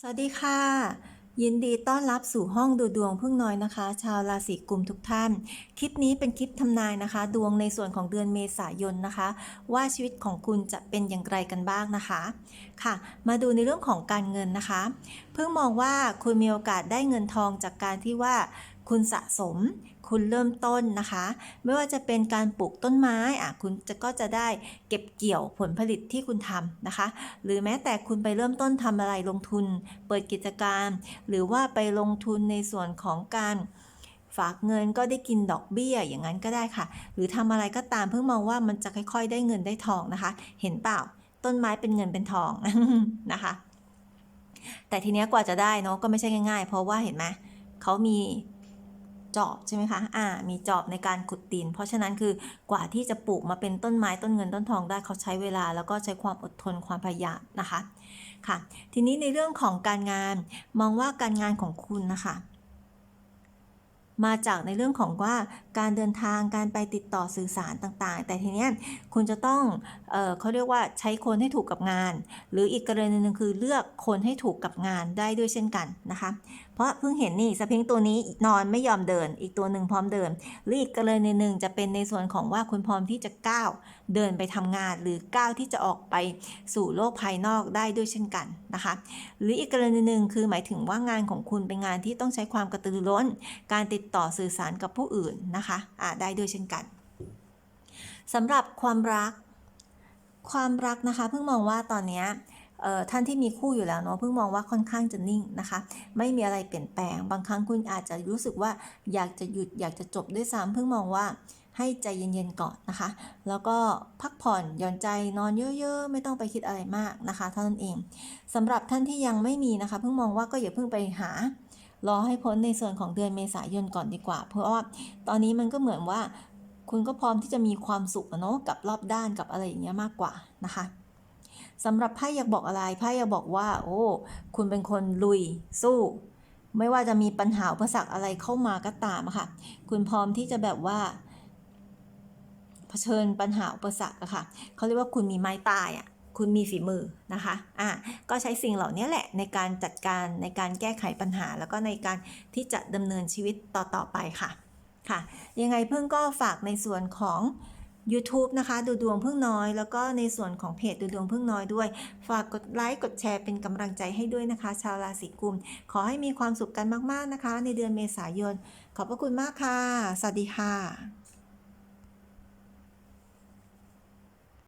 สวัสดีค่ะ ยินดีต้อนรับสู่ห้องดูดวงพึ่งน้อยนะคะ ชาวราศีกุมทุกท่าน คลิปนี้เป็นคลิปทำนายนะคะ ดวงในส่วนของเดือนเมษายนนะคะ ว่าชีวิตของคุณจะเป็นอย่างไรกันบ้างนะคะค่ะ มาดูในเรื่องของการเงินนะคะ เพิ่งมองว่าคุณมีโอกาสได้เงินทองจากการที่ว่า คุณสะสม คุณเริ่มต้นนะคะ ไม่ว่าจะเป็นการปลูกต้นไม้อะคุณจะก็จะได้เก็บเกี่ยวผลผลิตที่คุณทำนะคะ หรือแม้แต่คุณไปเริ่มต้นทำอะไรลงทุน เปิดกิจการ หรือว่าไปลงทุนในส่วนของการฝากเงินก็ได้กินดอกเบี้ยอย่างนั้นก็ได้ค่ะ หรือทำอะไรก็ตามเพิ่งมองว่ามันจะค่อยๆ ได้เงินได้ทองนะคะ เห็นเปล่า ต้นไม้เป็นเงินเป็นทองนะคะ แต่ทีเนี้ยกว่าจะได้เนาะก็ไม่ใช่ง่ายๆ เพราะว่าเห็นไหมเขามี จอบใช่ไหมคะ อ่า มีจอบในการขุดดิน เพราะฉะนั้นคือกว่าที่จะปลูกมาเป็นต้นไม้ต้นเงินต้นทองได้เขาใช้เวลา แล้วก็ใช้ความอดทนความพยายามนะคะ ค่ะ ทีนี้ในเรื่องของการงานมองว่าการงานของคุณนะคะ มาจากในเรื่องของว่าการเดินทางการไปติดต่อสื่อสารต่างๆ แต่ทีเนี้ยคุณจะต้องเออเขาเรียกว่าใช้คนให้ถูกกับงาน หรืออีกกรณีหนึ่งคือเลือกคนให้ถูกกับงานได้ด้วยเช่นกันนะคะ เพราะเพิ่งเห็นนี่สพิงตัวนี้นอนไม่ยอมเดิน อีกตัวหนึ่งพร้อมเดินหรืออีกกรณีหนึ่งจะเป็นในส่วนของว่าคุณพร้อมที่จะก้าวเดินไปทำงาน หรือก้าวที่จะออกไปสู่โลกภายนอกได้ด้วยเช่นกันนะคะ หรืออีกกรณีหนึ่งคือหมายถึงว่างานของคุณเป็นงานที่ต้องใช้ความกระตือรือร้น การติดต่อสื่อสารกับผู้อื่นนะคะอ่าได้ด้วยเช่นกันสำหรับความรัก ความรักนะคะ เพิ่งมองว่าตอนนี้ท่านที่มีคู่อยู่แล้วเนาะเพิ่งมองว่าค่อนข้างจะนิ่งนะคะ ไม่มีอะไรเปลี่ยนแปลง บางครั้งคุณอาจจะรู้สึกว่าอยากจะหยุดอยากจะจบด้วยซ้ำเพิ่งมองว่าให้ใจเย็นๆก่อนนะคะ แล้วก็พักผ่อนหย่อนใจนอนเยอะๆ ไม่ต้องไปคิดอะไรมากนะคะเท่านั้นเองสำหรับท่านที่ยังไม่มีนะคะ เพิ่งมองว่าก็อย่าเพิ่งไปหา รอให้พ้นในส่วนของเดือนเมษายนก่อนดีกว่า เพราะว่าตอนนี้มันก็เหมือนว่า คุณก็พร้อมที่จะมีความสุขเนาะกับรอบด้านกับอะไรอย่างเงี้ยมากกว่านะคะสำหรับไพ่อยากบอกอะไรไพ่อยากบอกว่า โอ้ คุณเป็นคนลุยสู้ ไม่ว่าจะมีปัญหาอุปสรรคอะไรเข้ามาก็ตามค่ะ คุณพร้อมที่จะแบบว่าเผชิญปัญหาอุปสรรคอะค่ะเขาเรียกว่าคุณมีไม้ตายอะ คุณมีฝีมือนะคะอะก็ใช้สิ่งเหล่านี้แหละในการจัดการในการแก้ไขปัญหา แล้วก็ในการที่จะดำเนินชีวิตต่อๆไปค่ะค่ะ ยังไงเพิ่งก็ฝากในส่วนของ YouTube นะคะ ดูดวงพึ่งน้อย แล้วก็ในส่วนของเพจดูดวงพึ่งน้อยด้วย ฝากกดไลค์กดแชร์เป็นกำลังใจให้ด้วยนะคะ ชาวราศีกุม ขอให้มีความสุขกันมากๆนะคะ ในเดือนเมษายน ขอบพระคุณมากค่ะ สวัสดีค่ะ